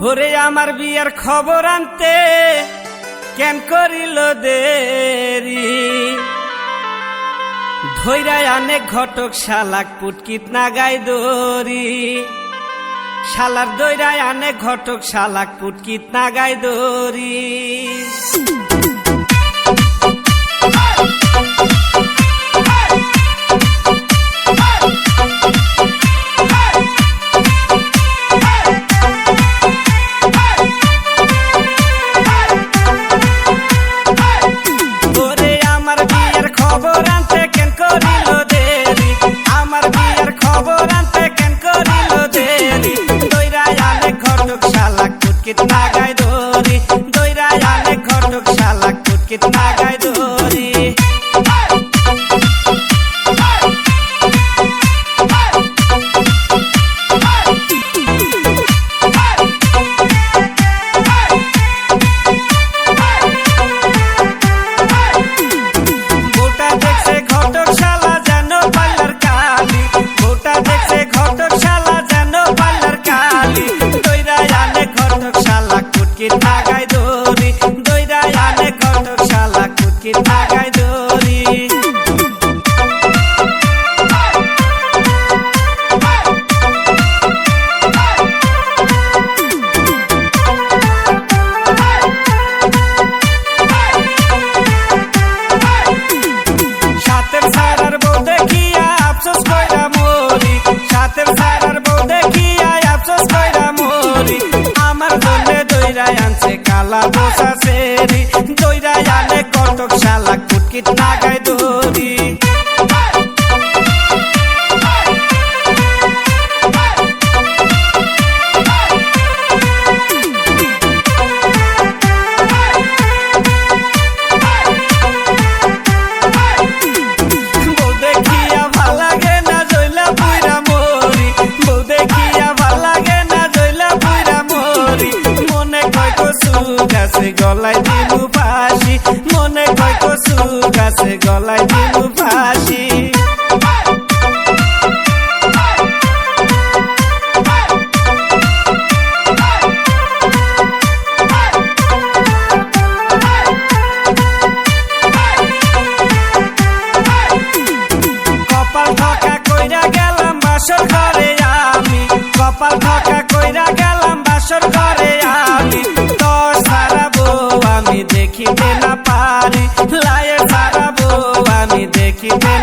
হরে আমার বিয়ার খবর আনতে কেন করিল দেরি? ধৈরায় অনেক ঘটক শালাক পুটকিত নাগাই দরি শালার দৈরায় অনেক ঘটক শালাক পুটকিত নাগাই দরি ফেলছে কালা বসা সেরে জয়রা আলে কটক শালা কুটকিট নাগায় কসু গাছে গলায় দিলু কইরা গেলাম বাসর ঘরে আমি, কপাল ঢাকা কইরা গেলাম বাসর ঘরে দেখিতে না পারি লায়ে পারাবো আমি দেখিতে